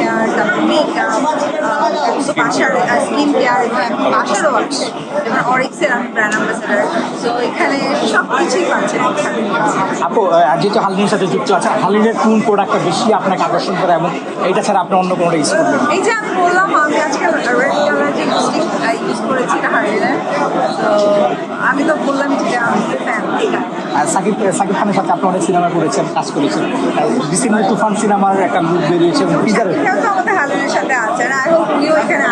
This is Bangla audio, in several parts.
এটা আহ, বাসার স্কিন কেয়ার বাসারও আছে এবার অরিক্সের আমি ব্র্যান্ড অ্যাম্বাসেডার তো এখানে সব কিছুই পাচ্ছেন আপু যেহেতু হালিনের সাথে যুক্ত আছে হালিনের কোন প্রোডাক্টটা বেশি আপনাকে আকর্ষণ করে এবং এটা ছাড়া আপনি অন্য কোনোটা ইউজ করবেন? এই যে আমি বললাম আমি আজকে রেড কালার যে লিপস্টিক ইউজ করেছি এটা তো আমি তো বললাম যে সাকিব সাকিব খানের সাথে আপনি অনেক সিনেমা করেছেন কাজ করেছেন। রিসেন্টলি তুফান সিনেমার একটা লুক বেরিয়েছে টিজার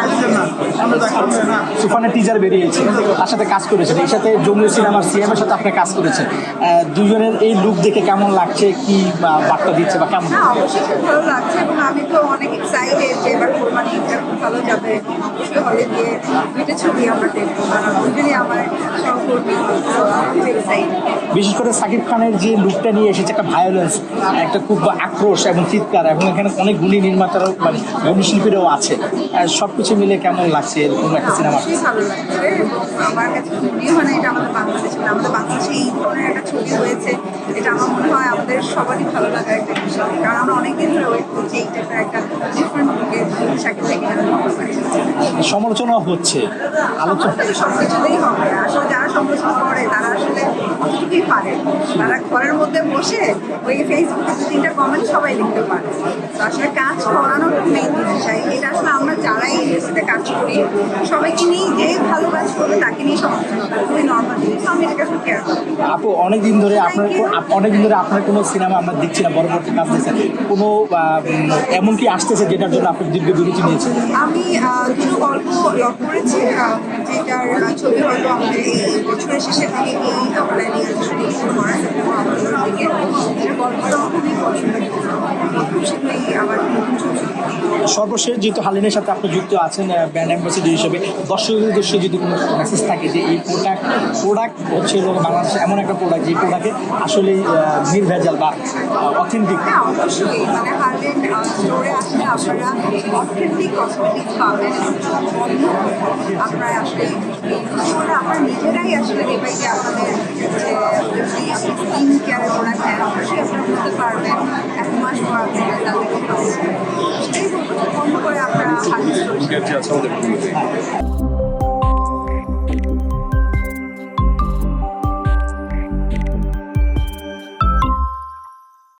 আসবে তুফানের টিজার বেরিয়েছে তার সাথে কাজ করেছেন। এই সাথে জঙ্গলি সিনেমার সিএম এর সাথে আপনি কাজ করেছেন। দুজনের এই লুক দেখে কেমন লাগছে কি বা, বার্তা দিচ্ছে বা কেমন? অবশ্যই ভালো লাগছে এবং আমি তো অনেক এক্সাইটেড যে এবার কোরবানি ঈদটা খুব ভালো যাবে হলে গিয়ে দুইটা ছবি আমরা দেখব কারণ দুজনই আমার সহকর্মী বিশেষ করে সাকিব খানের যে লুকটা নিয়ে এসেছে একটা ভায়োলেন্স একটা খুব আক্রোশ এবং চিৎকার এবং এখানে অনেক গুণী নির্মাতারাও মানে গুণী শিল্পীরাও আছে। সব কিছু মিলে কেমন লাগছে এরকম একটা সিনেমা ভালো লাগছে। আমার কাছে মনে হয় এটা আমাদের বাংলাদেশে মানে আমাদের বাংলাদেশে এই ধরনের একটা ছবি হয়েছে এটা আমার মনে হয় আমাদের সবারই ভালো লাগার একটা বিষয়। কারণ আমরা অনেকদিন ধরে ওয়েট করছি এইটা একটা ডিফারেন্ট লুকে সাকিব সমালোচনা হচ্ছে? আলোচনা হবে। আসলে যারা সমালোচনা করে, তারা আসলে তারা ঘরের মধ্যে বসে ওই কমেন্ট সবাই লিখতে পারে। তো আসলে কাজ করানোর এটা আসলে আমরা যারাই কাজ করি, সবাইকে নিয়ে যে ভালো কাজ করবে, তাকে নিয়ে সমালোচনা আপু, অনেকদিন ধরে আপনার অনেকদিন ধরে আপনার কোনো সিনেমা আমরা দেখছি না, পরবর্তী কাজ দিয়েছে কোনো এমন কি আসতেছে যেটার জন্য আপনি দীর্ঘ বিরতি নিয়েছেন। আমি কিছু গল্প লক করেছি যেটার ছবি হয়তো আমাদের সর্বশেষ যেহেতু হালিনের সাথে আপনি যুক্ত আছেন ব্র্যান্ড অ্যাম্বাসিডর হিসেবে, দর্শকদের উদ্দেশ্যে যদি কোনো মেসেজ থাকে যে এই প্রোডাক্ট প্রোডাক্ট হচ্ছে বাংলাদেশে এমন একটা প্রোডাক্ট যে প্রোডাক্টে আসলে নির্ভেজাল বা অথেন্টিক হ্যাঁ অবশ্যই। মানে আপনারা অথেন্টিক আপনারা নিজেরাই আসলে আপনারা এক মাস পর আপনাদের তাদেরকে সেটাই বলব বন্ধ করে আপনারা হার্লেন স্টোরে আছে আমাদের